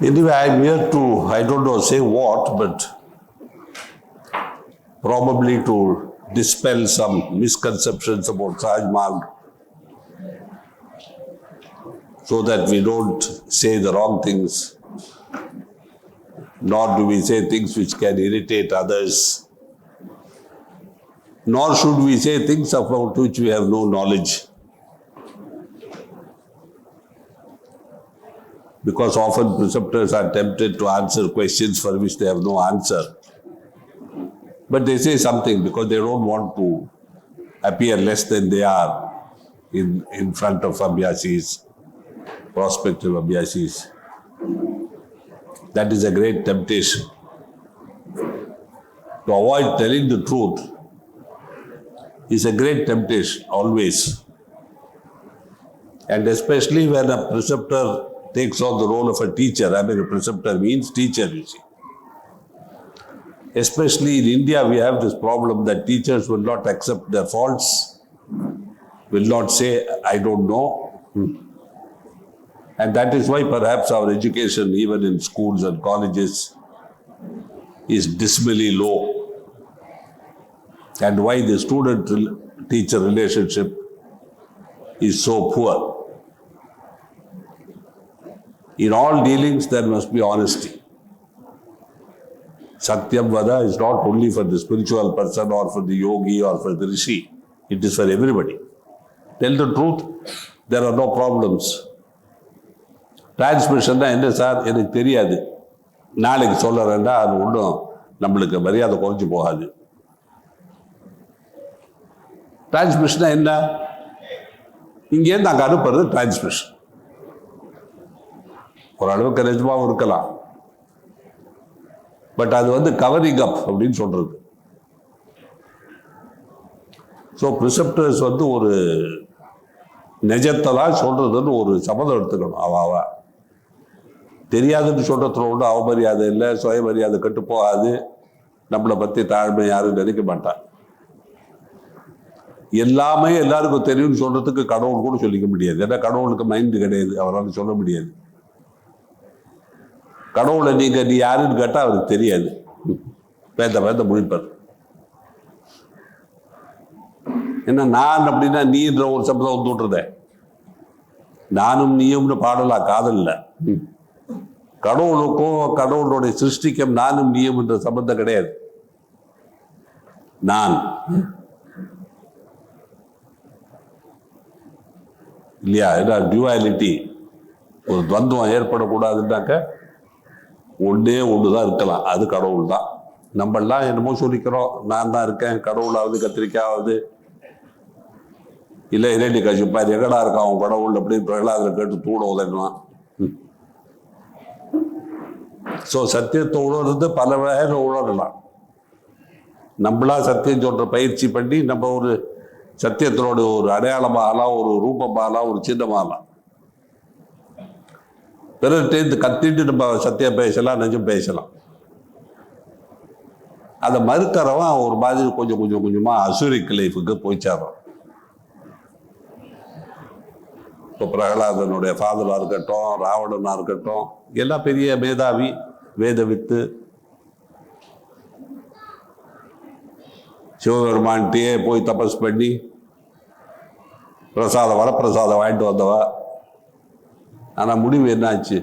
Anyway, I'm here to, I don't know, say what, but probably to dispel some misconceptions about Sahaj Marg so that we don't say the wrong things, nor do we say things which can irritate others, nor should we say things about which we have no knowledge. Because often preceptors are tempted to answer questions for which they have no answer. But they say something because they don't want to appear less than they are in, in front of Abhyasis, prospective Abhyasis. That is a great temptation. To avoid telling the truth is a great temptation, always. And especially when a preceptor takes on the role of a teacher. I mean, a preceptor means teacher, you see. Especially in India, we have this problem that teachers will not accept their faults, will not say, I don't know. And that is why perhaps our education, even in schools and colleges, is dismally low. And why the student teacher relationship is so poor. In all dealings, there must be honesty. Satyam Vada is not only for the spiritual person or for the yogi or for the rishi, it is for everybody. Tell the truth, there are no problems. டிரான்ஸ்மிஷன்னா என்ன sir எனக்கு தெரியாது நாளைக்கு சொல்லுறேன்னா அது ஒன்றும் நம்மளுக்கு மரியாதை குறைஞ்சு போகாது டிரான்ஸ்மிஷனா என்ன இங்கேருந்து அங்கே அனுப்புறது டிரான்ஸ்மிஷன் ஓரளவுக்கு நிஜமாவும் இருக்கலாம். பட் அது வந்து கவரிங் அப் அப்படின்னு சொல்றது. ஸோ ப்ரிசெப்டர்ஸ் வந்து ஒரு நிஜத்தை தான் சொல்றதுன்னு ஒரு சம்மதம் எடுத்துக்கணும். அவ அவ. தெரியாதுன்னு சொல்றதுல ஒன்றும் அவமரியாதை இல்லை சுயமரியாதை கெட்டு போகாது. நம்மளை பற்றி தாழ்மை யாரும் நினைக்க மாட்டான் எல்லாமே எல்லாருக்கும் தெரியும்னு சொல்றதுக்கு கடவுள் கூட சொல்லிக்க முடியாது. ஏன்னா கடவுளுக்கு மைண்டு கிடையாது. அவரால் சொல்ல முடியாது. கடவுளை நீங்க நீ யாருன்னு கேட்டா அவருக்கு தெரியாது. வேந்த வேந்த முடிப்பார் என்ன நான் அப்படின்னா நீன்ற ஒரு சப்தம் வந்து விட்டுறத நானும் நீயும்னு பாடலாம் காதல்ல. கடவுளுக்கும் கடவுளுடைய சிருஷ்டிக்கும் நானும் நீயும் என்ற சம்பந்தம் கிடையாது. நான். இல்லையா? ஏன்னா டியூவாலிட்டி ஒரு துவந்தம் ஏற்படக்கூடாதுன்னாக்க ஒன்றே ஒன்று தான் இருக்கலாம். அது கடவுள் தான் நம்மெல்லாம் என்னமோ சொல்லிக்கிறோம். நான் தான் இருக்கேன். கடவுளாவது கத்திரிக்காவது இல்லை இரண்டி கசிப்பார் எங்கடா இருக்கான் அவன் கடவுள் அப்படி பிரகலாதரை கேட்டு தூட உதவினான் ஸோ சத்தியத்தை உணர்ந்து பல வகையில் உணரலாம். நம்மளா சத்தியம் சொல்ற பயிற்சி பண்ணி நம்ம ஒரு சத்தியத்தினோட ஒரு அடையாளமாகலாம் ஒரு ரூபமாகலாம் ஒரு சின்னமாகலாம். பிறர்கிட்டேருந்து கத்திட்டு நம்ம சத்தியம் பேசலாம் நெஞ்சம் பேசலாம். அதை மறுக்கிறவன் ஒரு மாதிரி கொஞ்சம் கொஞ்சம் கொஞ்சமாக அசுரிக் லைஃபுக்கு போய் இப்போ பிரகலாதனுடைய ஃபாதராக இருக்கட்டும் ராவணனாக இருக்கட்டும் எல்லாம் பெரிய மேதாவி வேத வித்து சிவபெருமான்கிட்டயே போய் தபஸ் பண்ணி பிரசாதம் வரப்பிரசாதம் வாங்கிட்டு வந்தவா ஆனால் முடிவு என்னாச்சு?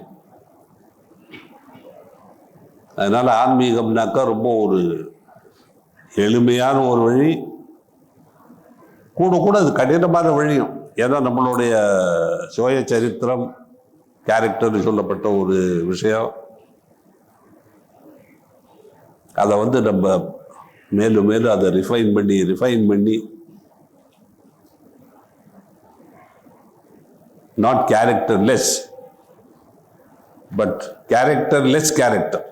அதனால் ஆன்மீகம்னாக்கா ரொம்ப ஒரு எளிமையான ஒரு வழி. கூட கூட அது கடினமான வழியும். ஏன்னா நம்மளுடைய சுய சரித்திரம் கேரக்டர்னு சொல்லப்பட்ட ஒரு விஷயம். அதை வந்து நம்ம மேலும் மேலும் அதை ரிஃபைன் பண்ணி ரிஃபைன் பண்ணி not characterless but characterless character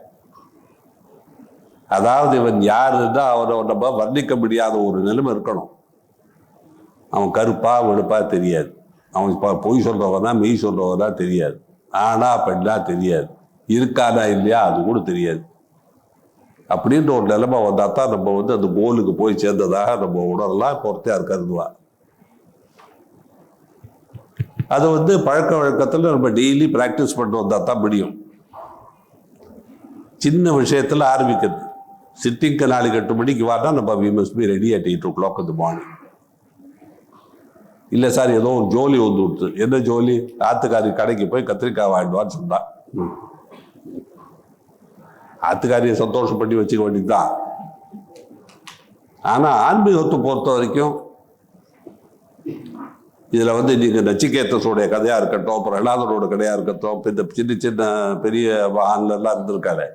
அதாவது இவன் யாருன்னா அவனை நம்ம வர்ணிக்க முடியாத ஒரு நிலைமை இருக்கணும். அவன் கருப்பா வெளுப்பா தெரியாது. அவன் இப்போ பொய் சொல்றவனா மெய் சொல்றவனா தெரியாது. ஆனா பெண்ணா தெரியாது. இருக்கானா இல்லையா அது கூட தெரியாது. அப்படின்ற ஒரு நிலைமை வந்தால் தான் நம்ம வந்து அந்த கோலுக்கு போய் சேர்ந்ததாக நம்ம உணரலாம் பொறுத்தையார் கருதுவான் அது வந்து பழக்க வழக்கத்தில் நம்ம டெய்லி ப்ராக்டிஸ் பண்ணிட்டு வந்தால் தான் முடியும். சின்ன விஷயத்தில் ஆரம்பிக்கிறது. சிட்டிங்க நாளைக்கு எட்டு மணிக்கு வாட்டா நம்ம we must be ready at eight o'clock இந்த மார்னிங் இல்லை சார் ஏதோ ஒரு ஜோலி வந்து விட்டு என்ன ஜோலி? ஆத்துக்காரி கடைக்கு போய் கத்திரிக்காய் வாங்கிடுவான்னு சொன்னான் ஆத்துக்காரியை சந்தோஷம் பண்ணி வச்சுக்க வேண்டியதுதான். ஆனால் ஆன்மீகத்தை பொறுத்த வரைக்கும் இதில் வந்து நீங்கள் நச்சிகேத்தஸோடைய கதையாக இருக்கட்டும் பிரகலாதனோட கதையாக இருக்கட்டும் இந்த சின்ன சின்ன பெரிய ஆண்ல இருந்திருக்காரு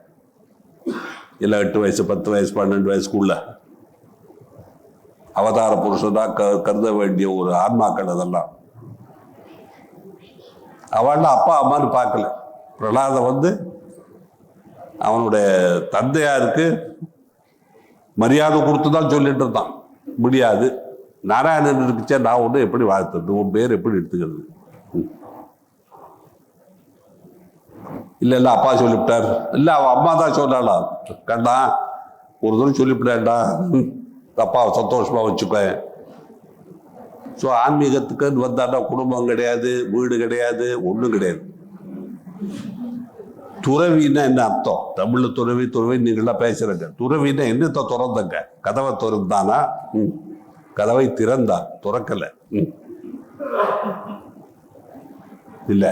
இல்லை எட்டு வயசு பத்து வயசு பன்னெண்டு வயசுக்குள்ள. அவதார புருஷனாக க கருத வேண்டிய ஒரு ஆன்மாக்கள் அதெல்லாம். அவள்லாம் அப்பா அம்மான்னு பார்க்கல. பிரகலாதம் வந்து அவனுடைய தந்தையாருக்கு மரியாதை கொடுத்து தான் சொல்லிட்டு இருந்தான். முடியாது. நாராயணன் இருக்குச்சா நான் ஒன்று எப்படி வாழ்த்துறது? உன் பேர் எப்படி எடுத்துக்கிறது? ம். இல்லை அப்பா சொல்லிவிட்டார். இல்லை அவன் அம்மா தான் சொன்னாளா? கண்டா ஒரு தூரம் சொல்லிவிட்டேன்டா அப்பாவை சந்தோஷமாக வச்சுக்க ஸோ ஆன்மீகத்துக்குன்னு வந்தாண்டா குடும்பம் கிடையாது வீடு கிடையாது ஒன்றும் கிடையாது. துறவின்னா என்ன அர்த்தம்? தமிழில் துறவி துறவி நீங்களாம் பேசுகிறேங்க துறவின்னா என்னத்தை திறந்தங்க? கதவை திறந்தானா? ம். கதவை திறந்தார் துறக்கல. இல்ல.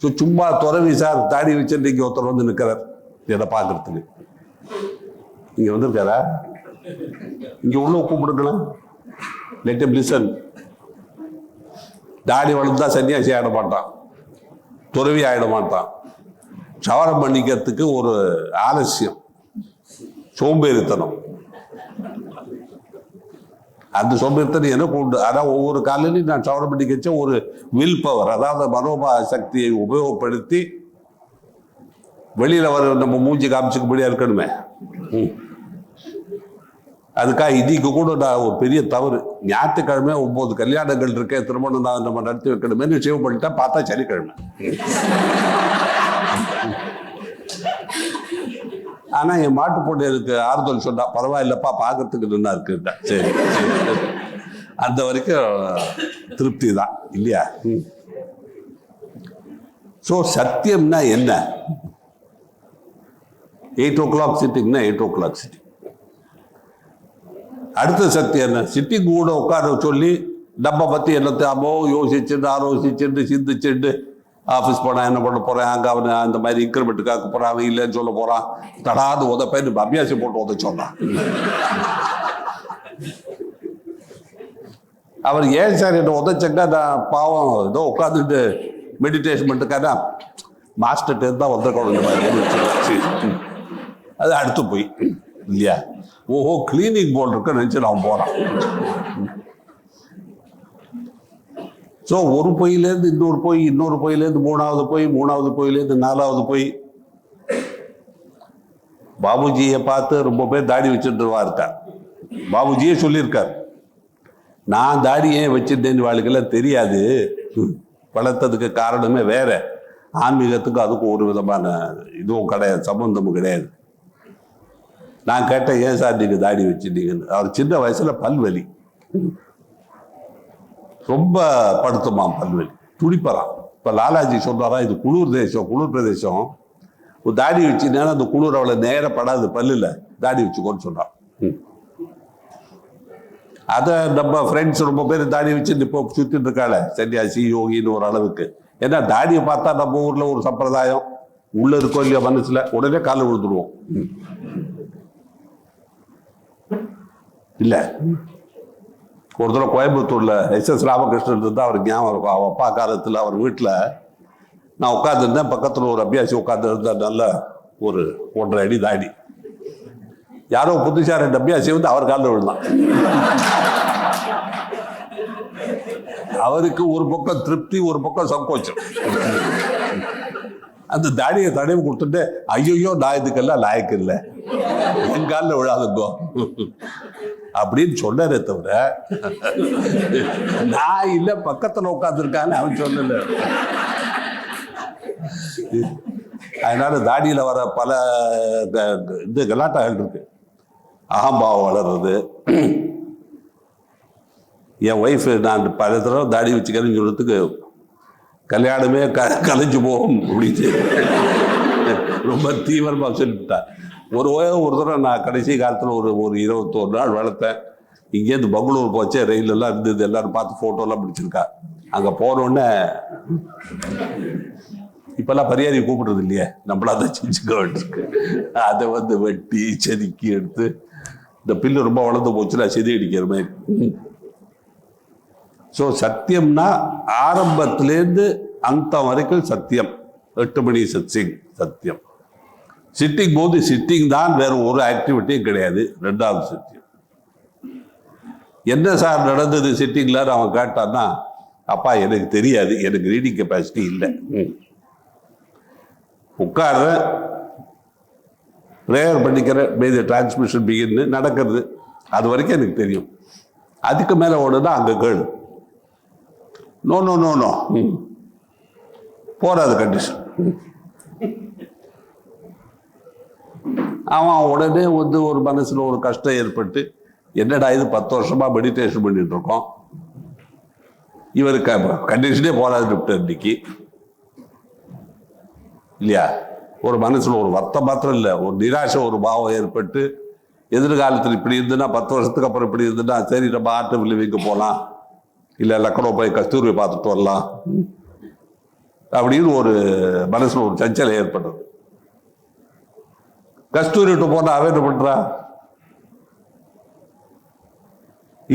ஸோ சும்மா துறவி சார் தாடி வச்சுட்டு இங்க ஒருத்தர் வந்து நிற்கிறார். இதை பார்க்கறதுக்கு? இங்க வந்திருக்காரா? இங்க உள்ள கூப்பிடுக்கலாம் லெட் லிசன் தாடி வளர்ந்தா சன்னியாசி ஆயிட மாட்டான். துறவி ஆயிட மாட்டான். சவரம் பண்ணிக்கிறதுக்கு ஒரு ஆலசியம் சோம்பேறித்தனம். அந்த சோம்பேறித்தனம் எனக்கு உண்டு. அதான் ஒவ்வொரு காலையிலையும் நான் சவரம் பண்ணிக்கச்ச ஒரு வில் பவர் அதாவது மனோபா சக்தியை உபயோகப்படுத்தி வெளியில் வர நம்ம மூஞ்சி காமிச்சுக்கும்படியா இருக்கணுமே. அதுக்காக இதுக்கு கூட நான் ஒரு பெரிய தவறு. ஞாயிற்றுக்கிழமை ஒம்பது கல்யாணங்கள் இருக்கேன் திருமணம் நான் நம்ம நடத்தி வைக்கணுமே நிச்சயம் பண்ணிட்டா பார்த்தா சனிக்கிழமை. ஆனா என் மாட்டு பொண்ணு எனக்கு ஆறுதல் சொன்னா பரவாயில்லப்பா பார்க்கறதுக்கு நல்லா இருக்குட்டா சரி சரி. அந்த வரைக்கும் திருப்தி தான் இல்லையா? ஸோ சத்தியம்னா என்ன? எயிட் ஓ கிளாக் சிட்டிங்னா எயிட் ஓ கிளாக் சிட்டிங் அடுத்த சத்தியம் என்ன? சிட்டிங் கூட உட்கார சொல்லி நம்ம பற்றி எல்லாத்தையாமோ யோசிச்சுட்டு ஆலோசிச்சுட்டு சிந்திச்சுட்டு ஆஃபீஸ் போனால் என்ன பண்ண போகிறேன் அங்கே அவனை அந்த மாதிரி இன்க்ரிமெண்ட்டுக்காக போகிறான் அவன் இல்லைன்னு சொல்ல போகிறான் தடாது உதப்பேன்னு அபியாசம் போட்டு உத சொன்னான் அவர் ஏன் சார் என்ன உதச்சங்க நான் பாவம் ஏதோ உட்காந்துட்டு மெடிடேஷன் பண்ணிட்டுக்காரா மாஸ்டர்கிட்ட இருந்தால் வந்திருக்கணும் இந்த மாதிரி அது அடுத்து போய் இல்லையா? ஓஹோ கிளீனிக் போல் இருக்க நினச்சி நான் போகிறான் ஸோ ஒரு பொயிலேருந்து இன்னொரு பொய் இன்னொரு பொயிலேருந்து மூணாவது பொய் மூணாவது பொயிலேருந்து நாலாவது பொய். பாபுஜியை பார்த்து ரொம்ப பேர் தாடி வச்சுட்டு இருக்கார் பாபுஜியே சொல்லியிருக்கார். நான் தாடி ஏன் வச்சிருந்தேன்னு வாழ்க்கையில் தெரியாது. வளர்த்ததுக்கு காரணமே வேற. ஆன்மீகத்துக்கும் அதுக்கும் ஒரு விதமான இதுவும் கிடையாது சம்பந்தமும் கிடையாது. நான் கேட்டேன் ஏன் சார் நீங்கள் தாடி வச்சிருந்தீங்கன்னு? அவர் சின்ன வயசுல பல்வலி. ரொம்ப படுத்துமாம் பல்வெளி துடிப்பறான். இப்போ லாலாஜி சொல்றாரா இது குளிர் தேசம் குளிர் பிரதேசம். ஒரு தாடி வச்சிருந்தா அந்த குளிர் அவளை நேரப்படாது பல்லில். தாடி வச்சுக்கோன்னு சொல்கிறான் அதை நம்ம ஃப்ரெண்ட்ஸ் ரொம்ப பேர் தாடி வச்சு இப்போ சுற்றிட்டு இருக்காள. சன்னியாசி யோகின்னு ஒரு அளவுக்கு. ஏன்னா தாடியை பார்த்தா நம்ம ஊரில் ஒரு சம்பிரதாயம். உள்ள இருக்கோ இல்லையோ மனசுல உடனே காலில் விழுந்துடுவோம் இல்லை. ஒரு தடவை கோயம்புத்தூரில் எஸ் எஸ் ராமகிருஷ்ணன் இருந்தால் அவருக்கு ஞாபகம் இருக்கும். அவன் அப்பா காலத்தில் அவர் வீட்டில் நான் உட்காந்துருந்தேன் பக்கத்தில் ஒரு அபியாசி உட்கார்ந்து நல்ல ஒரு ஒன்றரை அடி தாடி. யாரோ புதுசா ரெண்டு அபியாசி வந்து அவர் காலில் விழுந்தான். அவருக்கு ஒரு பக்கம் திருப்தி ஒரு பக்கம் சங்கோச்சம். அந்த தாடியை தடவி கொடுத்துட்டு ஐயோ நான் இதுக்கெல்லாம் லாயக்கு இல்லை. என் காலில் விழாதுங்கோ. அப்படின்னு சொன்னாரே தவிர நான் இல்லை பக்கத்தில் உட்காந்துருக்கான்னு அவன் சொல்லல. அதனால தாடியில் வர பல க- இது கலாட்டாகள் இருக்கு. அகம்பாவம் வளர்றது. என் ஒய்ஃப் நான் பல தடவை தாடி வச்சுக்கிறேன்னு சொல்றதுக்கு கல்யாணமே க கலைஞ்சு போகும் அப்படின்னு. ரொம்ப தீவிரமாக சொல்லிவிட்டார் ஒரு ஒரு தடவை நான் கடைசி காலத்தில் ஒரு ஒரு இருபத்தோரு நாள் வளர்த்தேன். இங்கேருந்து பெங்களூர் போச்சே ரயிலெல்லாம் இருந்தது எல்லாரும் பார்த்து ஃபோட்டோலாம் பிடிச்சிருக்கா. அங்கே போனோடனே இப்பெல்லாம் பரியாரி கூப்பிடுறது இல்லையே? நம்மளா தான் செஞ்சுக்க வேண்டியிருக்கு. அதை வந்து வெட்டி செதுக்கி எடுத்து இந்த பில்லு ரொம்ப வளர்ந்து போச்சுன்னா செதி அடிக்கிற மாதிரி. ஸோ சத்தியம்னா ஆரம்பத்திலேருந்து அந்த வரைக்கும் சத்தியம் எட்டு மணி சத்சிங் சத்தியம் சிட்டிங் போது சிட்டிங் தான் வேற ஒரு ஆக்டிவிட்டியும் கிடையாது ரெண்டாவது சத்தியம் என்ன சார் நடந்தது சிட்டிங்ல அவன் கேட்டான்னா அப்பா எனக்கு தெரியாது எனக்கு ரீடிங் கெப்பாசிட்டி இல்லை. உட்கார்றேன் ப்ரேயர் பண்ணிக்கிறேன் மீது டிரான்ஸ்மிஷன் பிகின்னு நடக்கிறது அது வரைக்கும் எனக்கு தெரியும் அதுக்கு மேலே ஓடுனா அங்கே கேளு நோ நோ நோ நோ ம். போறாது கண்டிஷன் அவன் உடனே வந்து ஒரு மனசுல ஒரு கஷ்டம் ஏற்பட்டு என்னடா இது பத்து வருஷமா மெடிடேஷன் பண்ணிட்டு இருக்கோம். இவருக்கு கண்டிஷனே போராது இன்னைக்கு. இல்லையா? ஒரு மனசுல ஒரு வருத்தம் மாத்திரம் இல்லை. ஒரு நிராசை ஒரு பாவம் ஏற்பட்டு எதிர்காலத்தில் இப்படி இருந்துன்னா பத்து வருஷத்துக்கு அப்புறம் இப்படி இருந்துன்னா சரி நம்ம ஆட்டு விளைவிக்க போகலாம் இல்லை லக்கனோ போய் கஸ்தூரியை பார்த்துட்டு வரலாம். அப்படின்னு ஒரு மனசில் ஒரு சஞ்சலம் ஏற்படுறது கஸ்தூரி விட்டு போனால் அவன் என்ன பண்ணுறா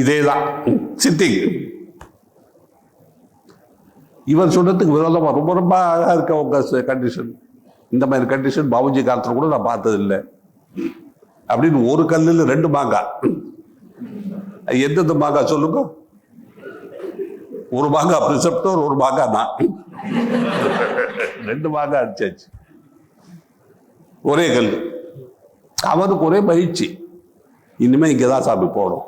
இதே தான் சித்திங் இவன் சொன்னதுக்கு விரோதமாக ரொம்ப ரொம்ப அழகாக இருக்க உங்க கண்டிஷன் இந்த மாதிரி கண்டிஷன் பாபுஜி காலத்தில் கூட நான் பார்த்ததில்லை. அப்படின்னு ஒரு கல்லில் ரெண்டு மாங்காய். எந்தெந்த மாங்காய் சொல்லுங்க? ஒரு பாகா ப்ரிசெப்டர் ஒரு பாகா தான். ரெண்டு பாகா அடிச்சாச்சு. ஒரே கல். அவருக்கு ஒரே பயிற்சி. இனிமே இங்கதான் சாமி போகணும்.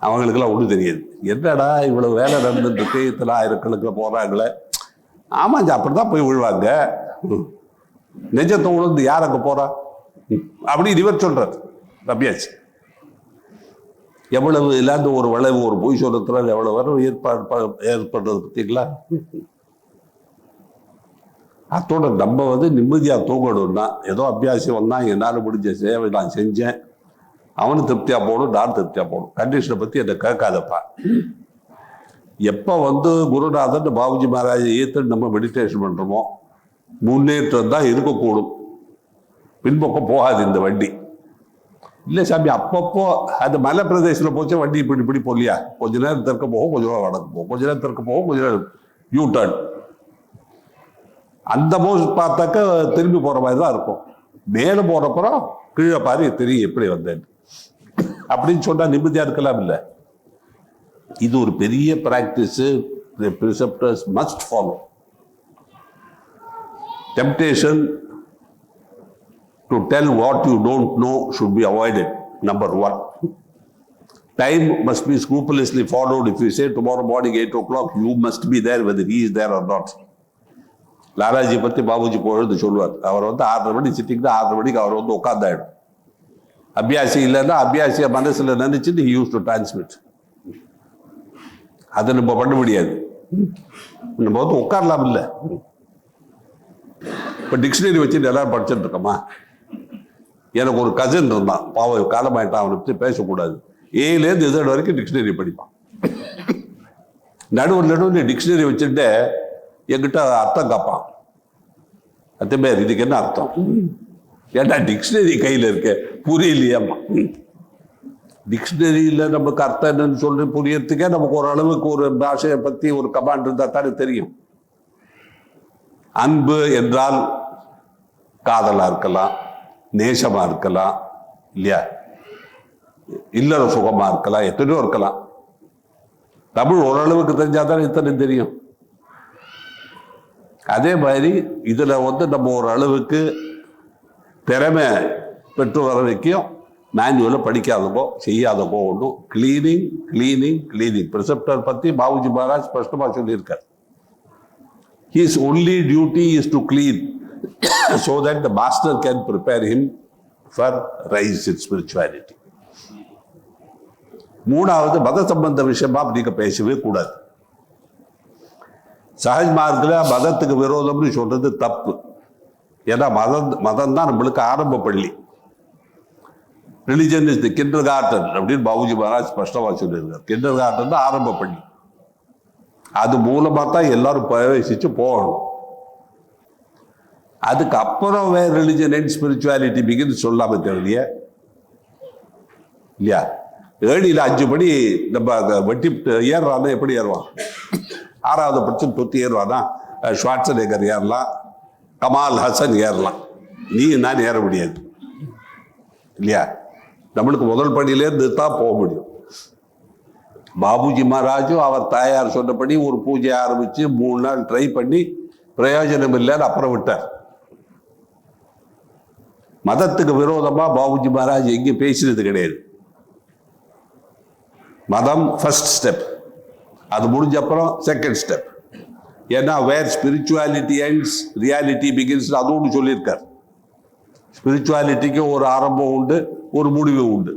அவங்களுக்கெல்லாம் ஒன்றும் தெரியாது. என்னடா இவ்வளவு வேலை நடந்துட்டு இருக்கு? இத்தனை ஆயிரக்கணக்கில் போறாங்களே. அப்படி தான் போய் விழுவாங்க. ம். நெஜத்தை உணர்ந்து யார் அப்படின்னு இவர் சொல்கிறார் ரபியாச்சு எவ்வளவு இல்லாத ஒரு வளைவு ஒரு பொய் சொல்றதுனால எவ்வளவு வரும் ஏற்பாடு ப- ஏற்படுறது பார்த்தீங்களா அத்தோட நம்ம வந்து நிம்மதியாக தூங்கணும்னா ஏதோ அபியாசம் வந்தால் என்னால் முடிஞ்ச சேவை நான் செஞ்சேன். அவனு திருப்தியாக போகணும் நான் திருப்தியாக போகணும். கண்டிஷனை பற்றி என்னை கேட்காதப்பா. எப்போ வந்து குருநாதன் பாபுஜி மகாராஜ் ஈர்த்து நம்ம மெடிடேஷன் பண்ணுறோமோ முன்னேற்றம் தான் இருக்கக்கூடும். பின்பக்கம் போகாது இந்த வண்டி. இல்லை சாமி அப்பப்போ அந்த மலை பிரதேசத்தில் போச்சு வண்டி இப்படி இப்படி போலியா கொஞ்ச நேரம் தெற்க போகும் கொஞ்ச நேரம் வடக்கு போகும். கொஞ்ச நேரம் தெற்க போகும் கொஞ்ச நேரம் யூ டர்ன் அந்த போஸ் பார்த்தாக்க திரும்பி போகிற மாதிரி தான் இருக்கும். மேலே போகிறப்பறம் கீழே பாரு தெரியும் எப்படி வந்தேன் அப்படின்னு சொன்னா நிம்மதியா இருக்கலாம் இல்லை. இது ஒரு பெரிய practice preceptors must follow temptation to tell what you don't know should be avoided. Number one. Time must be scrupulously followed. If you say tomorrow morning 8 o'clock, you must be there whether he is there or not. Lalaji பற்றி பாபுஜி போகிறது சொல்லுவார் அவர் வந்து ஆறரை மணி சிட்டிங்னா ஆறரை மணிக்கு அவர் வந்து உட்காந்தாயிடும் அபியாசி இல்லைன்னா அபியாசியை மனசில் நினச்சிட்டு ஹி யூஸ் டு டிரான்ஸ்மிட் அதை நம்ம பண்ண முடியாது நம்ம வந்து உட்காரலாம் இல்லை இப்போ டிக்ஷனரி வச்சுட்டு எல்லாரும் படிச்சுட்டு இருக்கோமா எனக்கு ஒரு கசின் இருந்தான். பாவம் காலமாயிட்டான். அவனை பற்றி பேசக்கூடாது. ஏலேருந்து இசட் வரைக்கும் டிக்ஷனரி படிப்பான். நடுவில் நடுவில் டிக்ஷனரி வச்சுட்டு என்கிட்ட அர்த்தம் காப்பான். அத்தனை பேர் இதுக்கு என்ன அர்த்தம்? ஏன்னா டிக்ஷனரி கையில் இருக்க? புரியலையாம்மா. டிக்ஷனரியில் நமக்கு அர்த்தம் என்னன்னு சொல்லி புரியறதுக்கே நமக்கு ஒரு அளவுக்கு ஒரு பாஷையை பற்றி ஒரு கமாண்ட் இருந்தால் தானே தெரியும். அன்பு என்றால் காதலாக இருக்கலாம். நேசமா இருக்கலாம் இல்லையா? இல்லற சுகமா இருக்கலாம் எத்தனையோ இருக்கலாம். தமிழ் ஓரளவுக்கு தெரிஞ்சாதான் இத்தனை தெரியும். அதே மாதிரி இதுல வந்து நம்ம ஒரு அளவுக்கு திறமை பெற்று வர வரைக்கும் மேனுவலை படிக்காதவோ செய்யாதவோ ஒன்றும் கிளீனிங் கிளீனிங் கிளீனிங் ப்ரிசெப்டர் பத்தி பாபுஜி மகாராஜ் ஸ்பஷ்டமா சொல்லியிருக்கார். His only duty is to clean so that the master can prepare him for rise in spirituality. மூணாவது மத சம்பந்த விஷயமா நீங்க பேசவே கூடாது. சஹஜ் மார்க்கில் மதத்துக்கு விரோதம்னு சொல்றது தப்பு. ஏன்னா மதம் மதம் தான் நம்மளுக்கு ஆரம்ப பள்ளி. Religion is the kindergarten அப்படின்னு பாபுஜி மகாராஜ் ஸ்பஷ்டமாக சொல்லியிருக்கார். கிண்டர் கார்டன் தான் ஆரம்ப பள்ளி. அது மூலமாக தான் எல்லாரும் பிரவேசிச்சு போகணும். அதுக்கு அப்புறம் வேறு ரிலிஜன் அண்ட் ஸ்பிரிச்சுவாலிட்டி பிகின் சொல்லாம தெரியலையே இல்லையா? ஏழியில் அஞ்சு படி நம்ம வெட்டி ஏறுறான்னா எப்படி ஏறுவான்? ஆறாவது பட்சம் தொத்தி ஏறுவானா? ஷ்வாட்சனேகர் ஏறலாம். கமால் ஹசன் ஏறலாம். நீ நான் ஏற முடியாது. இல்லையா? நம்மளுக்கு முதல் படியிலேருந்து தான் போக முடியும். பாபுஜி மகாராஜும் அவர் தாயார் சொன்னபடி ஒரு பூஜையை ஆரம்பித்து மூணு நாள் ட்ரை பண்ணி பிரயோஜனம் இல்லைன்னு அப்புறம் விட்டார். மதத்துக்கு விரோதமாக பாபுஜி மகாராஜ் எங்கேயும் பேசினது கிடையாது. மதம் ஃபர்ஸ்ட் ஸ்டெப் அது முடிஞ்ச அப்புறம் செகண்ட் ஸ்டெப் ஏன்னா where spirituality ends reality begins அதோடு சொல்லியிருக்கார். ஸ்பிரிச்சுவாலிட்டிக்கு ஒரு ஆரம்பம் உண்டு ஒரு முடிவு உண்டு.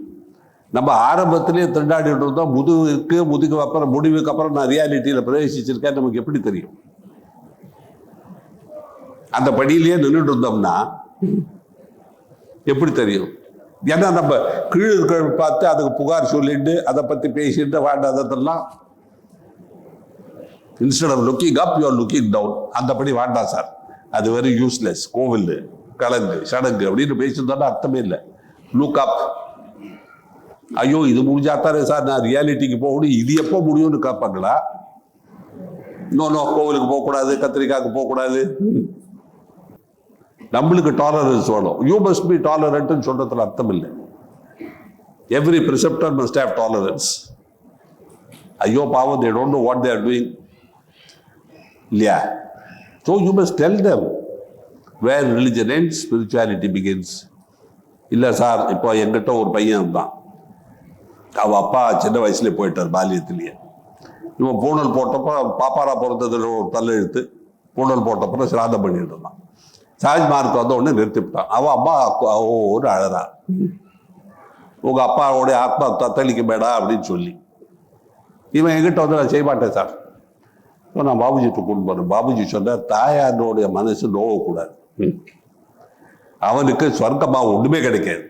நம்ம ஆரம்பத்திலேயே திண்டாடிட்டு இருந்தோம் முதுகுக்கு முதுகு அப்புறம் முடிவுக்கு அப்புறம் நான் ரியாலிட்டியில் பிரவேசிச்சிருக்கேன் நமக்கு எப்படி தெரியும்? அந்த படியிலேயே நின்றுட்டு இருந்தோம்னா எப்படி தெரியும்? ஏன்னா நம்ம கீழ் இருக்கிற பார்த்து அதுக்கு புகார் சொல்லிட்டு அதை பற்றி பேசிட்டு வேண்டாததெல்லாம் instead of looking up you're looking down அந்தபடி வேண்டாம் சார். அது வெரி யூஸ்லெஸ் கோவில் கலங்கு சடங்கு அப்படின்னு பேசியிருந்தோம்னா அர்த்தமே இல்லை. லுக் அப் ஐயோ இது முடிஞ்சாத்தானே சார்? நான் ரியாலிட்டிக்கு போகணும். இது எப்போ முடியும்னு கேட்பாங்களா இன்னொன்னு கோவிலுக்கு போகக்கூடாது கத்திரிக்காய்க்கு போகக்கூடாது. நம்மளுக்கு டாலரன்ஸ் வேணும். யூ மஸ்ட் பி டாலரண்ட்னு சொல்றதுல அர்த்தம் இல்லை every preceptor must have tolerance ஐயோ பாவம் they don't know what they are doing இல்லையா? So you must tell them where religion and spirituality begins இல்லை சார் இப்போ எங்கிட்ட ஒரு பையன் இருந்தான். அவள் அப்பா சின்ன வயசுலேயே போயிட்டார் பால்யத்திலேயே. இவன் பூணல் போட்டப்போ பாப்பாரா பிறந்ததில் ஒரு தள்ளெழுத்து பூணல் போட்டப்போ சிராதம் பண்ணிட்டு இருந்தான். சாஜ்மார்க்கு வந்த உடனே நிறுத்திவிட்டான். அவன் அம்மா ஒரு அழறா உங்க அப்பாவோடைய ஆத்மா தத்தளிக்க வேடா அப்படின்னு சொல்லி. இவன் எங்கிட்ட வந்து நான் செய்ய மாட்டேன் சார். இப்போ நான் பாபுஜிட்டு கொண்டு போறேன். பாபுஜி சொன்னார் தாயாரோடைய மனசு நோவக்கூடாது. அவனுக்கு சொர்க்கமா ஒண்ணுமே கிடைக்காது.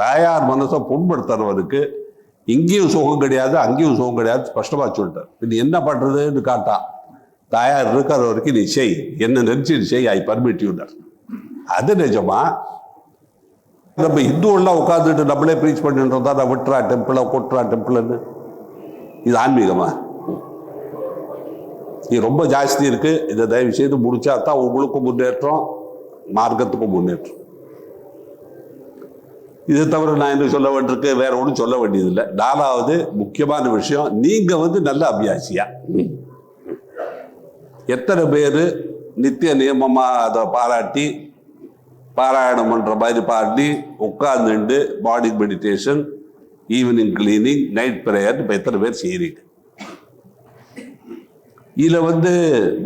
தாயார் மனசை புண்படுத்துறவனுக்கு இங்கேயும் சுகம் கிடையாது அங்கேயும் சுகம் கிடையாது ஸ்பஷ்டமா சொல்லிட்டார். இது என்ன பண்றதுன்னு காட்டான் தாயார் இருக்கிற வரைக்கும் நீ செய். என்ன நினைச்சு நீ செய் ஐ பர்மிட் யூனர் அது நிஜமா? நம்ம இந்துவெல்லாம் உட்காந்துட்டு நம்மளே ப்ரீச் பண்ணிட்டு இருந்தா நான் விட்டுறா டெம்பிளை கொட்டுறா டெம்பிள்னு இது ஆன்மீகமா? இது ரொம்ப ஜாஸ்தி இருக்கு. இதை தயவு செய்து முடிச்சா தான் உங்களுக்கும் முன்னேற்றம் மார்க்கத்துக்கும் முன்னேற்றம். இதை தவிர நான் என்ன சொல்ல வேண்டியிருக்கு? வேற ஒன்றும் சொல்ல வேண்டியதில்லை. நாலாவது முக்கியமான விஷயம் நீங்க வந்து நல்ல அபியாசியா? எத்தனை பேர் நித்திய நியமமாக அதை பாராட்டி பாராயணம் பண்ற மாதிரி பாடி உட்கார்ந்துண்டு morning meditation evening cleaning night prayer இப்போ எத்தனை பேர் செய்கிறீங்க இதில் வந்து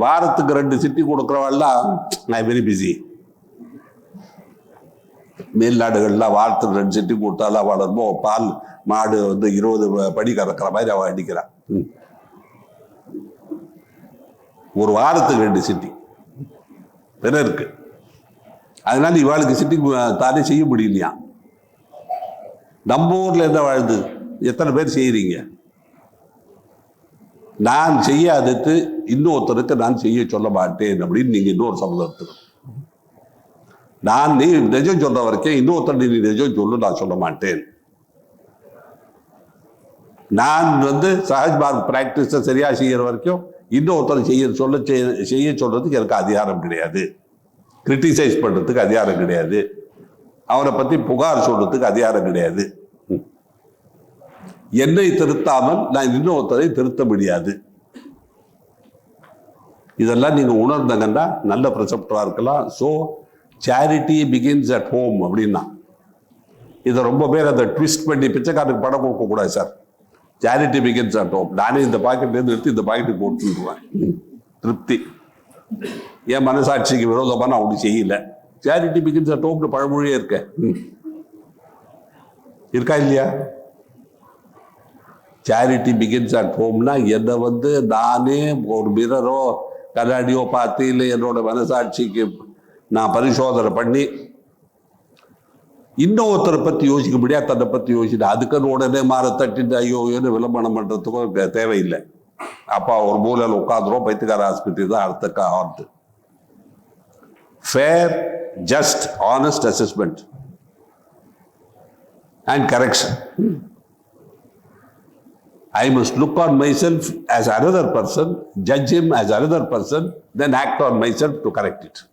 வாரத்துக்கு ரெண்டு சிட்டி கொடுக்குறவெல்லாம் நான் வெரி பிஸி மேல்நாடுகள்லாம் வாரத்துக்கு ரெண்டு சிட்டி கொடுத்தாலும் வளருமோ பால் மாடு வந்து இருபது படி கறக்கிற மாதிரி அவள் அடிக்கிறான் ம். ஒரு வாரத்துக்கு ரெண்டு சிட்டி. பிறருக்கு. அதனால இவாளுக்கு சிட்டி தானே செய்ய முடியலையா? நம்ம ஊர்ல என்ன வாழ்ந்து? எத்தனை பேர் செய்யறீங்க நான் செய்யாதது இன்னொருத்தருக்கு நான் செய்ய சொல்ல மாட்டேன் அப்படின்னு நீங்க இன்னொரு சம்மதத்துக்கு நான் நீ நிஜம் சொல்ற வரைக்கும் இன்னொருத்தர் நீ நிஜம் சொல்லு நான் சொல்ல மாட்டேன். நான் வந்து சஹஜ் மார்க் பிராக்டிஸை சரியா செய்யற வரைக்கும் இன்னொருத்தர் செய்ய சொல்ல செய்ய- செய்ய சொல்றதுக்கு எனக்கு அதிகாரம் கிடையாது. கிரிட்டிசைஸ் பண்ணுறதுக்கு அதிகாரம் கிடையாது. அவரை பற்றி புகார் சொல்றதுக்கு அதிகாரம் கிடையாது. ம். என்னை திருத்தாமல் நான் இன்னொருத்தரை திருத்த முடியாது. இதெல்லாம் நீங்கள் உணர்ந்தங்கன்னா நல்ல ப்ரிசெப்டரா இருக்கலாம். So charity begins at home அப்படின்னா இதை ரொம்ப பேர் அதை ட்விஸ்ட் பண்ணி பிச்சைக்காரனுக்கு படம் கொடுக்கக்கூடாது sir. Charity begins at home நானே இந்த பாக்கெட்லேருந்து எடுத்து இந்த பாக்கெட்டுக்கு போட்டுருவேன். திருப்தி. என் மனசாட்சிக்கு விரோதமாக நான் ஒன்று செய்யல. சேரிட்டி பிகின்ஸ் அட் ஹோம்னு பழமொழியே இருக்க. இருக்கா இல்லையா? சேரிட்டி பிகின்ஸ் அட் ஹோம்னா என்னை வந்து நானே ஒரு மிரரோ கண்ணாடியோ பார்த்து இல்லை என்னோட மனசாட்சிக்கு நான் பரிசோதனை பண்ணி இன்னொருத்தரை பற்றி யோசிக்க முடியாது தன்னை பற்றி யோசிச்சுட்டு அதுக்குன்னு உடனே மாற தட்டிட்டு ஐயோ ஐயோன்னு விளம்பரம் பண்ணுறதுக்கும் தேவையில்லை. அப்பா ஒரு மூலையில் உட்காந்துரும் பைத்தியக்கார ஆஸ்பத்திரி தான் அடுத்த hard fair just honest assessment and correction I must look on myself as another person, judge him as another person, then act on myself to correct it.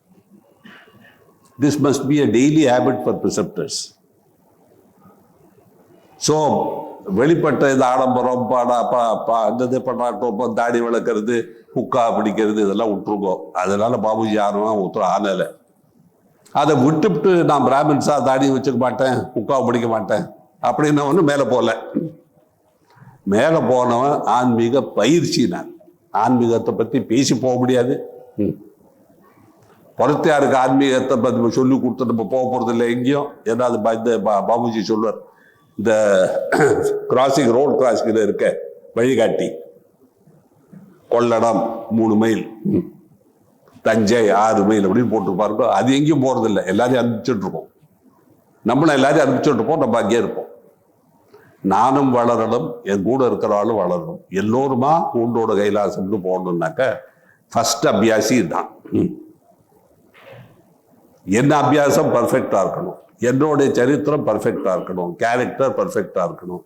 This must be a daily habit for preceptors. So வெளிப்பட்ட இந்த ஆடம்பரம் பாடா பா பா இந்த பண்ணாட்டம் தாடி வளர்க்கறது குக்கா பிடிக்கிறது இதெல்லாம் விட்டுருக்கோம். அதனால பாபுஜி யாரும் ஒருத்தர் ஆனலை அதை விட்டுவிட்டு நான் பிராமின்ஸா தாடி வச்சுக்க மாட்டேன் குக்காவை பிடிக்க மாட்டேன். அப்படின்னு ஒன்று மேலே போகல. மேலே போனவன் ஆன்மீக பயிற்சி நான் ஆன்மீகத்தை பற்றி பேசி போக முடியாது. ம். பொறுத்தையாருக்கு ஆன்மீகத்தை பற்றி சொல்லி கொடுத்து நம்ம போக போகிறது இல்லை எங்கேயும். ஏன்னா அது பா- பாபுஜி சொல்லுவார் இந்த கிராசிங் ரோட் கிராசிங்கில் இருக்க வழிகாட்டி. கொள்ளடம் மூணு மைல் தஞ்சை ஆறு மைல் அப்படின்னு போட்டுருப்பாருக்கோ அது எங்கேயும் போகிறதில்ல எல்லாரையும் அனுப்பிச்சுட்டு இருக்கோம் நம்மளும் எல்லாரையும் அனுப்பிச்சுட்டு இருப்போம் நம்ம அங்கேயே இருப்போம். நானும் வளரணும். என் கூட இருக்கிறாலும் வளரணும். எல்லோருமா கூண்டோட கைலாசம்னு போகணுன்னாக்க ஃபர்ஸ்ட் அபியாசி தான் என்ன அபியாசம்? பர்ஃபெக்டாக இருக்கணும். என்னுடைய சரித்திரம் பர்ஃபெக்டாக இருக்கணும். கேரக்டர் பர்ஃபெக்டாக இருக்கணும்.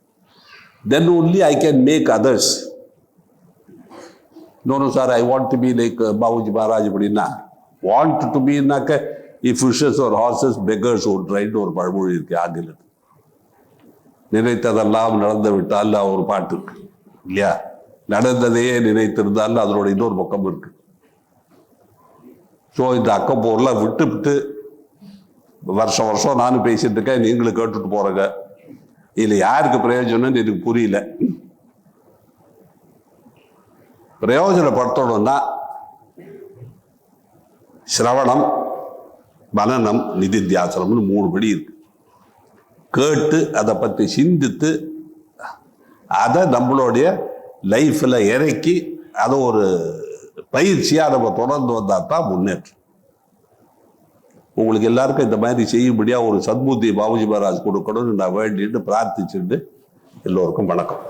Then only I can make others இன்னொன்று sir I want to be like Babuji Maharaj அப்படின்னா வாண்ட் டு பீனாக்க இஃப் ஃபிஷஸ் ஒரு ஹார்சஸ் பெக்கர்ஸ் ஒரு ரைட் ஒரு பழமொழி இருக்கு ஆங்கிலத்தில். நினைத்ததெல்லாம் நடந்து விட்டால் ஒரு பாட்டு இருக்கு. இல்லையா? நடந்ததையே நினைத்திருந்தாலும் அதனோட இன்னொரு பக்கம் இருக்கு. ஸோ இந்த அக்கப்போர்லாம் விட்டு விட்டு வருஷம் வருஷம் நானும் பேசிட்டு இருக்கேன் நீங்களும் கேட்டுட்டு போறங்க. இதுல யாருக்கு பிரயோஜனம்னு எனக்கு புரியல. பிரயோஜனப்படுத்தணும்னா சிரவணம் மனநம் நிதித்தியாசனம்னு மூணு படி இருக்கு. கேட்டு அதை பற்றி சிந்தித்து அதை நம்மளுடைய லைஃப்பில் இறக்கி அதை ஒரு பயிற்சியாக நம்ம தொடர்ந்து வந்தால் தான் முன்னேற்றம். உங்களுக்கு எல்லாருக்கும் இந்த மாதிரி செய்யும்படியாக ஒரு சத்புத்தி பாபுஜி மகாராஜ் கொடுக்கணும்னு நான் வேண்டிட்டு பிரார்த்திச்சுட்டு எல்லோருக்கும் வணக்கம்.